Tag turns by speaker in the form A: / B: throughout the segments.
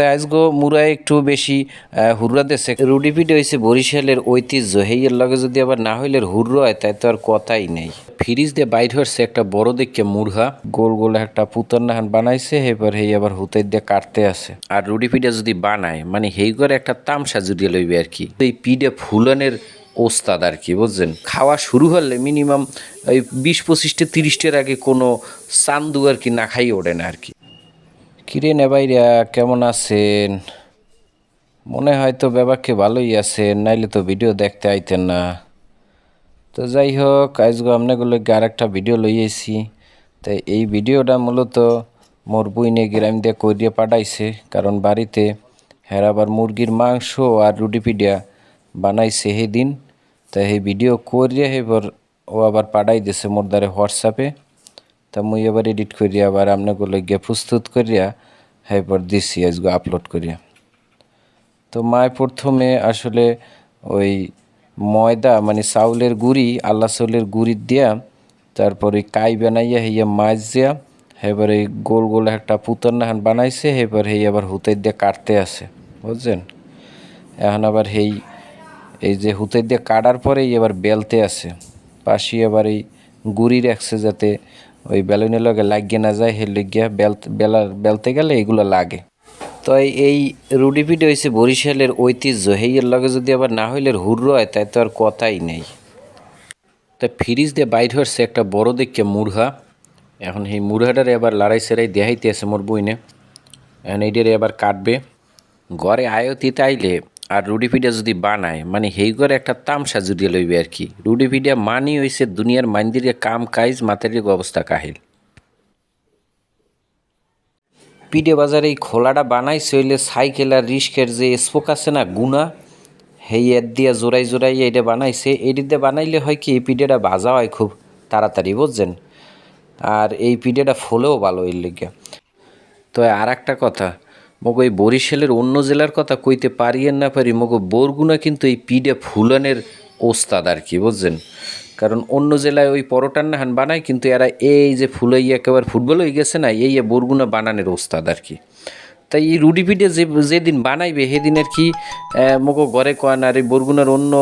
A: তাই আজগো মুরায় একটু বেশি হুররা দেশে। রুডিপিটি হয়েছে বরিশালের ঐতিহ্য। হেইয়ের লগে যদি আবার না হইলে হুররা হয়, তাই তো আর কথাই নেই। ফ্রিজ দিয়ে বাইর হচ্ছে একটা বড় দেখে মুরহা গোল গোল একটা পুতর নাহান বানাইছে, এবার হেই আবার হুতের দিয়ে কাটতে আছে। আর রুডিপিটা যদি বানায় মানে হেই করে একটা তামসা জুড়িয়ে লইবে আর কি। এই পিঠে ফুলানের ওস্তাদ আর কি, বুঝছেন? খাওয়া শুরু হলে মিনিমাম ওই বিশ পঁচিশটা তিরিশটার আগে কোনো চান্দু আর কি না খাই ওঠে না আর কি। কিরে নেবাইরা, কেমন আছেন? মনে হয় তো ব্যাপারকে ভালোই আছেন, নাইলে তো ভিডিও দেখতে আইতেন না। তো যাই হোক, আজগো আপনাগুলো আর একটা ভিডিও লইয়েছি তাই এই ভিডিওটা মূলত মোর বইনে গ্রাম দিয়ে করিয়ে পাঠাইছে, কারণ বাড়িতে আবার মুরগির মাংস আর রুটি পিডিয়া বানাইছে সেদিন। তাই এই ভিডিও করিয়ে এবার ও আবার পাঠাই দিছে মোর দ্বারে হোয়াটসঅ্যাপে। তা মুই এবার এডিট করিয়া আবার আপনাগুলো গিয়ে প্রস্তুত করিয়া এবার দিছি আজকে আপলোড করিয়া। তো মায় প্রথমে আসলে ওই ময়দা মানে চাউলের গুড়ি, আল্লা চাউলের গুড়ি দিয়া তারপরে কাই বানাইয়া হইয়া মাছ দিয়া এবার এই গোল গোল একটা পুতর নাহান বানাইছে, এবার হেই আবার হুতের দিয়ে কাটতে আছে, বুঝছেন? এখন আবার হেই, এই যে হুতের দিয়ে কাটার পরেই এবার বেলতে আছে। পাশি আবার এই গুড়ি রাখছে যাতে ওই বেলুনের লগে লাগিয়ে না যায় হে লিগিয়া বেল বেলার বেলতে গেলে এগুলো লাগে। তো এই- রুডিপিটি হয়েছে বরিশালের ঐতিহ্য। হেইয়ের লগে যদি আবার না হইলে হুর্র হয় তাই তো আর কথাই নেই। তা ফ্রিজ দিয়ে বাইর হচ্ছে একটা বড় দেখে মুরহা। এখন এই মুরহাটারে এবার লড়াই সেরাই দেখাইতে আছে মোর বইনে। এখন এইটারে এবার কাটবে। ঘরে আয়তিতে আইলে আর রুডি পিঠা যদি বানায় মানে হেই করে একটা তামসা জুড়িয়ে লইবে আর কি। রুডি পিঠা মানি হইছে দুনিয়ার মান্দিরে কাম কাইজ মাতারির অবস্থা কাহিল। পিঠে বাজারে এই খোলাটা বানাই হইলে সাইকেল আর রিস্কের যে স্পোক আছে না গুনা হেই এর দিয়া জোড়াই জোড়াই এটা বানাইছে। এটি দিয়ে বানাইলে হয় কি, এই পিঠেটা ভাজা হয় খুব তাড়াতাড়ি, বুঝছেন? আর এই পিঠেটা ফলেও ভালো এর লেগে। তো আর একটা কথা মগো এই বরিশালের অন্য জেলার কথা কইতে পারি আর না পারি, মগো বরগুনা কিন্তু এই পিডে ফুলানের ওস্তাদ আর কি, বুঝছেন? কারণ অন্য জেলায় ওই পরোটার নাহান বানায়, কিন্তু এরা এই যে ফুলাইয়া একেবারে ফুটবল হয়ে গেছে না, এই বরগুনা বানানের ওস্তাদ আর কি। তাই এই রুডি পিঠে যে যেদিন বানাইবে সেদিন আর কি মগো ঘরে কন আর এই বরগুনার অন্য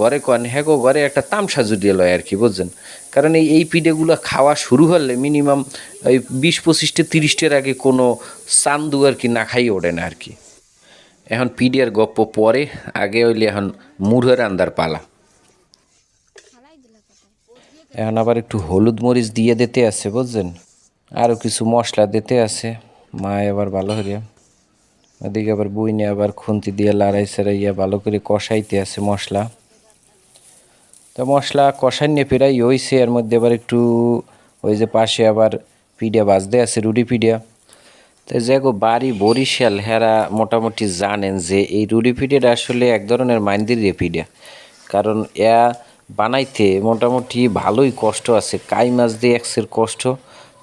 A: ঘরে কন হ্যাঁ ঘরে একটা তামসা জুড়িয়ে লয় আর কি, বুঝছেন? কারণ এই এই পিঠেগুলো খাওয়া শুরু হলে মিনিমাম ওই বিশ পঁচিশটা, তিরিশটার আগে কোনো চান্দু আর কি না খাই ওঠে না আর কি। এখন পিডিয়ার গপ্প পরে, আগে হইলে এখন মুড়ের আন্দার পালা। এখন আবার একটু হলুদ মরিচ দিয়ে দিতে আছে, বুঝছেন? আরও কিছু মশলা দিতে আছে। মা, এবার ভালো হরিয়া ওদিকে আবার বইনে আবার খুন্তি দিয়ে লাড়াই সারাইয়া ভালো করে কষাইতে আছে মশলা। তো মশলা কষাই নিয়ে প্রায় হইছে, এর মধ্যে আবার একটু ওই যে পাশে আবার পিডিয়া বাজতে আছে রুডি পিডিয়া। তো গো বাড়ি বরিশাল, হেরা মোটামুটি জানেন যে এই রুডি পিডিয়াটা আসলে এক ধরনের মাইন্দির পিডিয়া কারণ এয়া বানাইতে মোটামুটি ভালোই কষ্ট আছে, কাই মাছ দিয়ে একসের কষ্ট।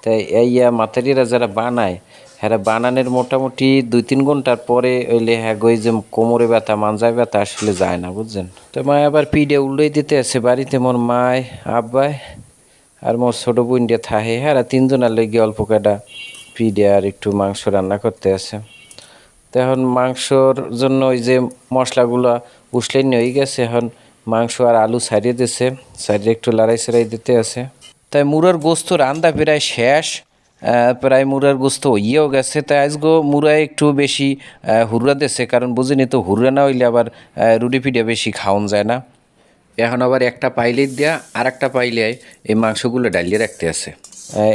A: তাই এইয়া মাতারিরা যারা বানায় হ্যাঁ বানানের মোটামুটি দুই তিন ঘণ্টার পরে ওই হ্যাঁ গই যে কোমরে ব্যথা, মানজায় ব্যথা আসলে যায় না, বুঝছেন? তো মা আবার পিডে উল্লোই দিতে আছে, বাড়িতে মোর মায়, আব্বাই আর মোর ছোট বোন দিয়ে থাহে হ্যাঁ তিনজনের লেগে অল্প কাটা পিডে আর একটু মাংস রান্না করতে আছে। তো এখন মাংসর জন্য ওই যে মশলাগুলো উসলাই হয়ে গেছে, এখন মাংস আর আলু ছাড়িয়ে দিছে, ছাড়িয়ে একটু লড়াই সারাই দিতে আছে। তাই মুরার গোস্ত রান্দা প্রায় শেষ। প্রায় মুরার গোস্ত ইয়েও গেছে। তাই আজগো মুরায় একটু বেশি হুররা দিছে, কারণ বুঝিনি তো হুররা না হইলে আবার রুটি পিঠে বেশি খাওয়ান যায় না। এখন আবার একটা পাইলে দেয়া আর একটা পাইলে এই মাংসগুলো ডালিয়ে রাখতে আছে।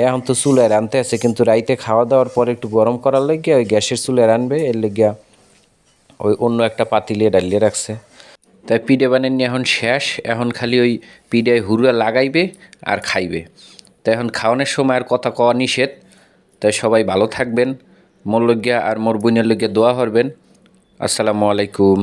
A: এখন তো চুলায় রানতে আছে, কিন্তু রাইতে খাওয়া দাওয়ার পর একটু গরম করার লেগে ওই গ্যাসের চুলায় রানবে, এর লেগিয়া ওই অন্য একটা পাতিলে ডালিয়ে রাখছে। তাই পিঠে বানানি এখন শেষ, এখন খালি ওই পিঠে হুরুয়া লাগাইবে আর খাইবে। তাই এখন খাওয়ানোর সময় আর কথা কওয়া নিষেধ। তাই সবাই ভালো থাকবেন। মোর লজ্ঞা আর মোর বোনের লজ্ঞা দোয়া করবেন। আসসালামু আলাইকুম।